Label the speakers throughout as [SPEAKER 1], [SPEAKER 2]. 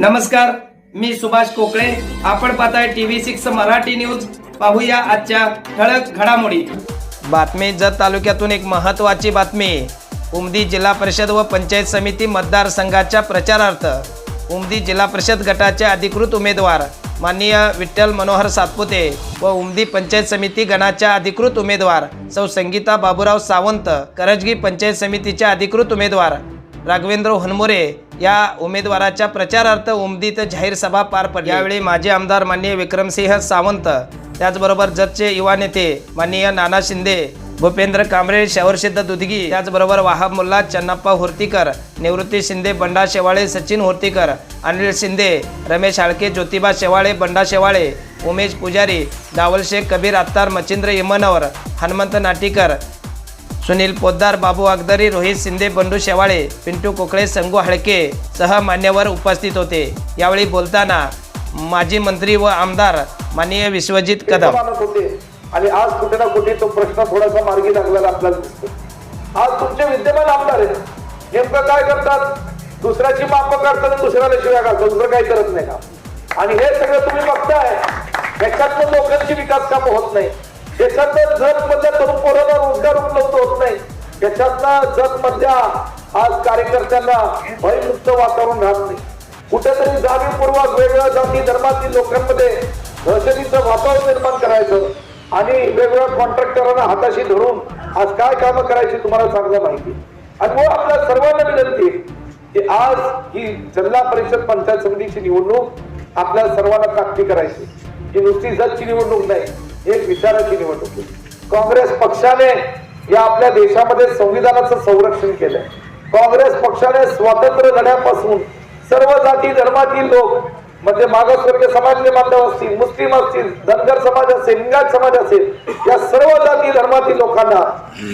[SPEAKER 1] नमस्कार मी सुभाष कोकळे आपण पाहताय टीव्ही सिक्स मराठी न्यूज. पाहूया आजच्या ठळक घडामोडी. बातमी जत तालुक्यातून एक महत्त्वाची बातमी. उमदी जिल्हा परिषद व पंचायत समिती मतदारसंघाच्या प्रचारार्थ. उमदी जिल्हा परिषद गटाचे अधिकृत उमेदवार. माननीय विठ्ठल मनोहर सातपुते व उमदी पंचायत समिती गणाच्या अधिकृत उमेदवार. सौ संगीता बाबूराव सावंत करजगी पंचायत समितीच्या अधिकृत उमेदवार. राघवेंद्र हनमोरे या उमेदवाराच्या प्रचारार्थ उमदीत जाहीर सभा पार पडली. यावेळी माजी आमदार माननीय विक्रमसिंह सावंत त्याचबरोबर जतचे युवा नेते माननीय नाना शिंदे भूपेंद्र कांबळे शवरसिद्ध दुधगी त्याचबरोबर वाहब मुल्ला चन्नप्पा होर्तीकर निवृत्ती शिंदे बंडा शेवाळे सचिन होर्तीकर अनिल शिंदे रमेश हाळके ज्योतिबा शेवाळे बंडा शेवाळे उमेश पुजारी दावलशेख कबीर अत्तार मच्छिंद्र इमनवर हनुमंत नाटीकर सुनील पोद्दार बाबू अगदरी रोहित शिंदे बंडू शेवाळे पिंटू कोकळे संगू हळके सह मान्यवर उपस्थित होते. यावेळी बोलताना माजी मंत्री व आमदार माननीय विश्वजित कदम.
[SPEAKER 2] आणि आज कुठे ना कुठे तो प्रश्न थोडासा मार्गी लागलेला आपल्याला दिसतो. आज तुमचे विद्यमान आमदार आहेत. नेमकं काय करतात? दुसऱ्याची माप करतात दुसऱ्याला शिव्या घालतात. दुसरं काही करत नाही का आणि हे सगळं तुम्ही बघताय. याच्यातनं लोकांची विकास काम होत नाही. त्याच्यातनं जत मधल्या तरुण पोरांना रोजगार त्याच्यातला जगमधल्या आज कार्यकर्त्यांना भयमुक्त वातावरण राहत नाही. कुठेतरी जाणीवपूर्वक वेगवेगळ्या जाती धर्मातील लोकांमध्ये दहशतीचं वातावरण निर्माण करायचं आणि वेगवेगळ्या कॉन्ट्रॅक्टरांना हाताशी धरून आज काय कामं करायची तुम्हाला चांगलं माहिती. आणि मग आपल्या सर्वांना विनंती की आज ही जिल्हा परिषद पंचायत समितीची निवडणूक आपल्या सर्वांना ताकदी करायची. ही नुसती जगची निवडणूक नाही एक विचाराची निवडणूक काँग्रेस पक्षाने या आपल्या देशामध्ये संविधानाचं संरक्षण केलंय. काँग्रेस पक्षाने स्वातंत्र्य लढ्यापासून सर्व जाती धर्मातील लोक म्हणजे मागासवर्गीय समाजले बांधव असतील मुस्लिम असतील धनगर समाज असेल लिंगायत समाज असेल या सर्व जाती धर्मातील लोकांना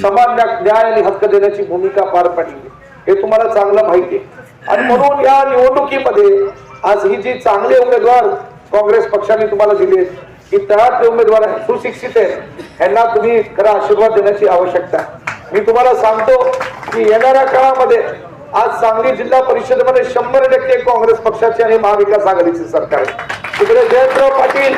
[SPEAKER 2] समान न्याय आणि हक्क देण्याची भूमिका पार पडली. हे तुम्हाला चांगलं माहिती आहे. आणि म्हणून या निवडणुकीमध्ये आज ही जी चांगले उमेदवार काँग्रेस पक्षाने तुम्हाला दिले की तळातले उमेदवार सुशिक्षित आहेत यांना तुम्ही खरा आशीर्वाद देण्याची आवश्यकता आहे. मी तुम्हाला सांगतो की येणाऱ्या काळामध्ये आज सांगली जिल्हा परिषदेमध्ये शंभर टक्के काँग्रेस पक्षाचे आणि महाविकास आघाडीचे सरकार आहे. तिकडे जयंतराव पाटील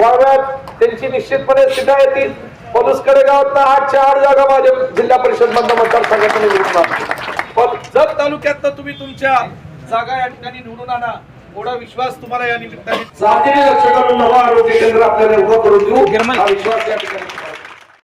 [SPEAKER 2] वाळव्यात त्यांची निश्चितपणे सीटा येतील. पलुसकडे गावात आठच्या आठ जागा माझ्या जिल्हा परिषद मधनं मतदारसंघातून निवडून आणतील. पण जत तालुक्यात तुम्ही तुमच्या जागा या ठिकाणी निवडून आणा. एवढा विश्वास तुम्हाला या निमित्ताने. जातीने लक्ष करून नवा आरोग्य केंद्र आपल्याला उभं करून देऊ. हा विश्वास या ठिकाणी.